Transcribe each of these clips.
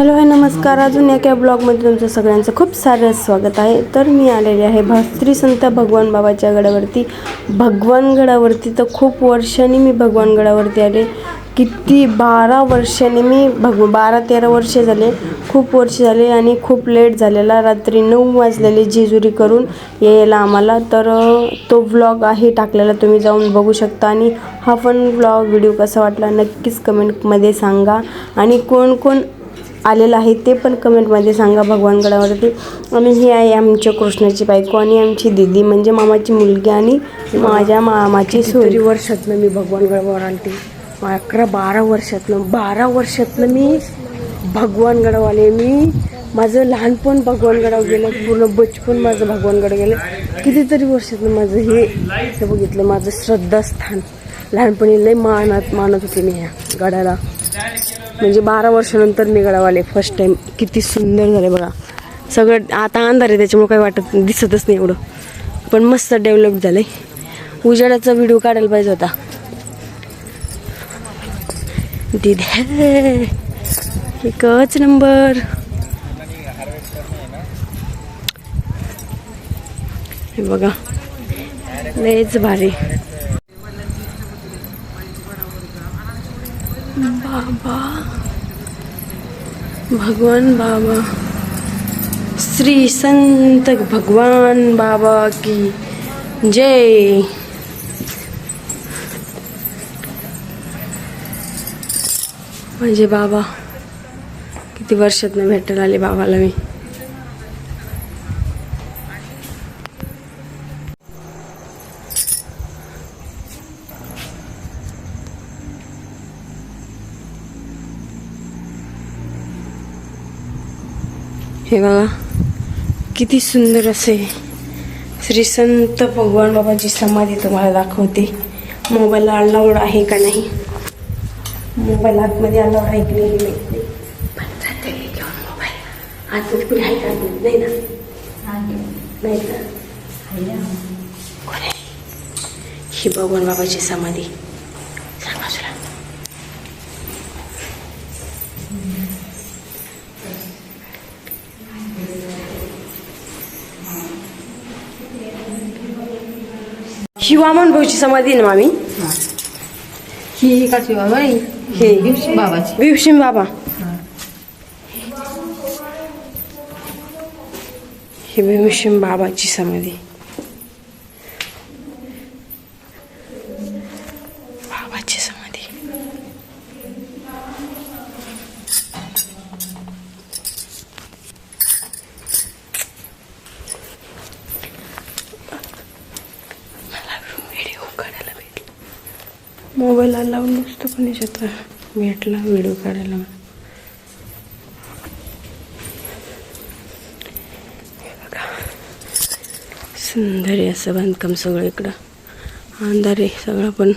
Hello hi नमस्कार. अजून एका ब्लॉगमध्ये तुमचं सगळ्यांचं खूप सारं स्वागत आहे. तर मी आलेले आहे भा श्री संत भगवान बाबाच्या गडावरती. भगवानगडावरती तर खूप वर्षांनी मी भगवानगडावरती आले. किती बारा वर्षांनी मी भग बारा तेरा वर्ष झाले. खूप वर्ष झाले आणि खूप लेट झालेला. रात्री नऊ वाजलेले जेजुरी करून यायला आम्हाला. तर तो व्लॉग आहे टाकलेला तुम्ही जाऊन बघू शकता. आणि हा पण व्लॉग व्हिडिओ कसा वाटला नक्कीच कमेंटमध्ये सांगा. आणि कोण कोण आलेलं आहे ते पण कमेंटमध्ये सांगा भगवानगडावरती आणि ही आहे आमच्या कृष्णाची बायको आणि आमची दिदी म्हणजे मामाची मुलगी आणि माझ्या मामाची सोरी वर्षातनं मी भगवानगडावर आणते अकरा बारा वर्षातनं बारा वर्षातनं मी भगवानगडावर आले. मी माझं लहानपण भगवानगडावर गेलं पूर्ण बचपन माझं भगवानगड गेलं. कितीतरी वर्षातनं माझं हे हे बघितलं माझं श्रद्धास्थान. लहानपणी लय मानत मानत होते मी ह्या गडाला. म्हणजे बारा वर्षानंतर मी गडावाले फर्स्ट टाइम किती सुंदर झाले बघा. सगळं आता अंधार आहे त्याच्यामुळे काही वाटत दिसतच नाही एवढं. पण मस्त डेव्हलप झालंय. उजेडाचा व्हिडिओ काढायला पाहिजे होता. दिदे एकच नंबर हे बघा. लयच भारी. बाबा. भगवान बाबा. श्री संत भगवान बाबा की जय. म्हणजे बाबा किती वर्षात भेटायला आले बाबाला मी. हे बघा किती सुंदर असे श्री संत भगवान बाबाची समाधी तुम्हाला दाखवते. मोबाईल अलाउड आहे का नाही? मोबाईल आतमध्ये अलाउड आहे की नाही? माहीत नाही. पण जाते मी घेऊन मोबाईल. आतमध्ये कुणी आहे का नाही? ना? नाही. ना? कोण? ही भगवान बाबाची समाधी. सर ही वामन भाऊची समाधी ना मामी? ही काची बाबा ही हे. दिवशी बाबाची. भीमशिम बाबा. ही. भीमशिम बाबाची समाधी बाबाची समाधी मला व्हिडिओ काढायला मोबाईलला लावून नसतो पण याच्यात भेटला व्हिडिओ काढायला बघा. सुंदर आहे असं बांधकाम सगळं इकडं. अंधार आहे सगळं पण.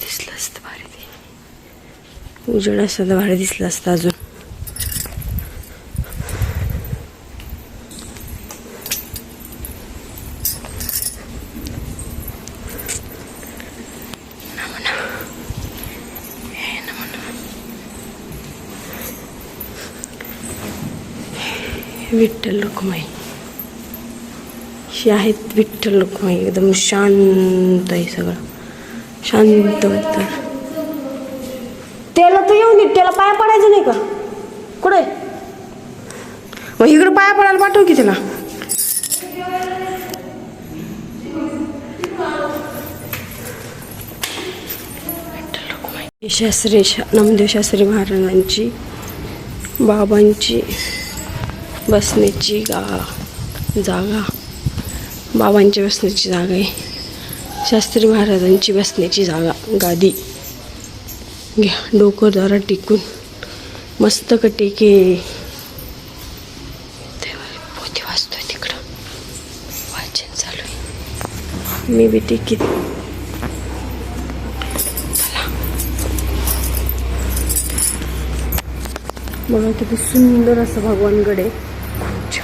दिसलं असतं भारी ते. उजेड असं भारी दिसलं असतं अजून. विठ्ठल रुक्माई. ही आहेत विठ्ठल रुक्माई. एकदम शांत आहे सगळं. शांत उत्तर त्याला तर येऊन त्याला पाया पडायचं नाही का? कुठे? मग इकडं पाया पडायला पाठव की त्याला शास्त्री नामदेव शास्त्री महाराजांची बाबांची बसण्याची गा जागा. बाबांची बसण्याची जागा आहे. शास्त्री महाराजांची बसण्याची जागा गादी. घ्या डोकं टिकून. मस्तक टेके. पोती वाचतो वाचतोय तिकडं. वाचन चालू आहे. मी बी ते किती बघा किती सुंदर असं भगवानगड आहे.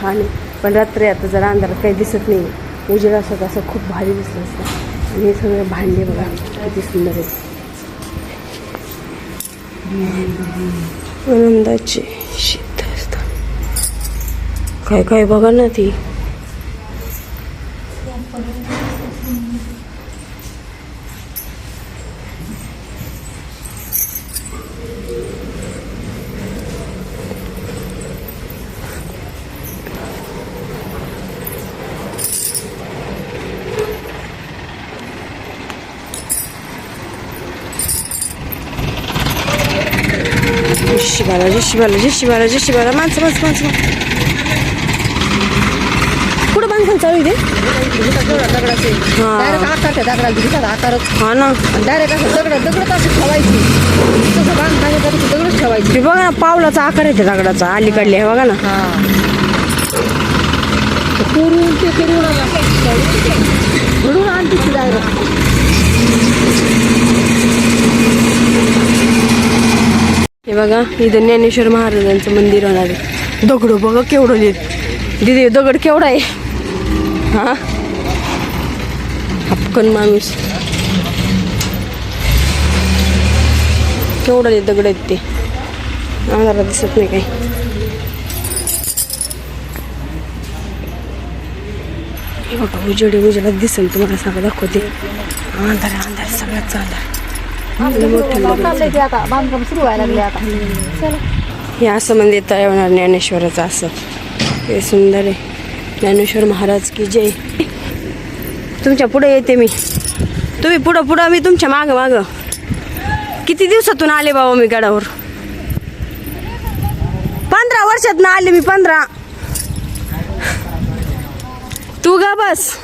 छान आहे. पण रात्री आता जरा अंधारात काही दिसत नाही. उजेड असत असं खूप भारी दिसलं असतं. आणि हे सगळे भांडे बघा किती सुंदर आहेत. आनंदाचे सिद्धस्थान काय काय बघा ना ती. शिवाला जे शिवाला जे शिवाला जे शिवाला माणसं माणसं माणसं कुठं बांधकाम चालू आहे हा. हा ना. डायरेक्ट असं दगड दगडच असं ठेवायची. तसं बांधकाम दगडच ठेवायची. बघा ना पावलाचा आकार आहे त्या दगडाचा अलीकडले हे बघा ना. हा. करून ते करून घडून आणते डायरेक्ट बघा इथं ज्ञानेश्वर महाराजांचं मंदिर होणार आहे. दगड बघा केवढं लिहित दिदी दगड केवढा आहे? हा? हपकन माणूस. केवढं लिहित दगड आहेत ते? आम्हाला दिसत नाही काही. उजेड उजेडी उजेडात दिसेल तुम्हाला सगळं दाखवते. अंधार आहे, अंधार सगळ्यात अंधार. आहे. चाललंय ते आता बांधकाम सुरू व्हायला लागले आता हे असं मंदिर तयार होणार ज्ञानेश्वराचं असं. हे सुंदर आहे. ज्ञानेश्वर महाराज की जय. तुमच्यापुढे येते मी. तुम्ही पुढं पुढं मी तुमच्या मागं मागं. किती दिवसातून आले बाबा मी गडावर? पंधरा वर्षात ना आले मी पंधरा. तू गा बस.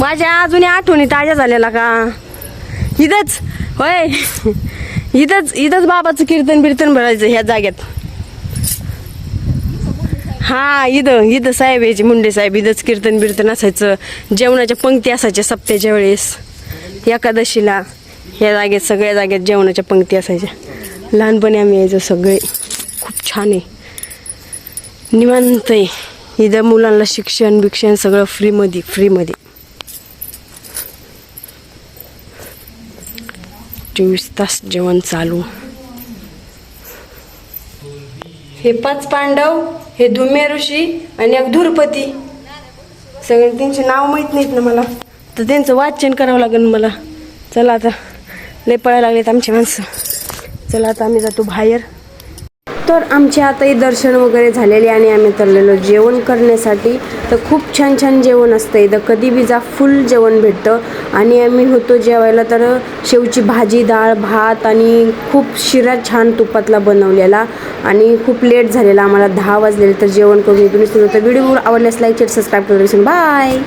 माझ्या अजून आठवणी ताज्या झालेला का? इथंच होय. इथंच इथंच बाबाचं कीर्तन बिर्तन भरायचं ह्या जाग्यात हा इथं इथं साहेब यायचे मुंडे साहेब इथंच कीर्तन बिर्तन असायचं. जेवणाच्या पंक्ती असायच्या सप्त्याच्या वेळेस. एकादशीला या जागेत सगळ्या जागेत जेवणाच्या पंक्ती असायच्या. लहानपणी आम्ही यायचो सगळे. खूप छान आहे. निवांत आहे. इथं मुलांना शिक्षण बिक्षण सगळं फ्रीमध्ये फ्रीमध्ये. चोवीस तास जेवण चालू. हे पाच पांडव हे धुमे ऋषी आणि एक धुरपती. सगळे त्यांचे नाव माहीत नाहीत ना मला. तर त्यांचं वाचन करावं लागेल मला. चला आता लय पळायला लागलेत आमची माणसं. चला आता आम्ही जातो बाहेर. तर आमचे आताही दर्शन वगैरे झालेले आणि आम्ही चाललेलो जेवण करण्यासाठी. तर खूप छान छान जेवण असतं इथं. कधी बी जा फुल जेवण भेटतं. आणि आम्ही होतो जेवायला तर शेवची भाजी डाळ भात आणि खूप शिरा छान तुपातला बनवलेला. आणि खूप लेट झालेला आम्हाला दहा वाजलेले तर जेवण करून इथून तर व्हिडिओ आवडल्यास लाईक शेअर सबस्क्राईब करून बाय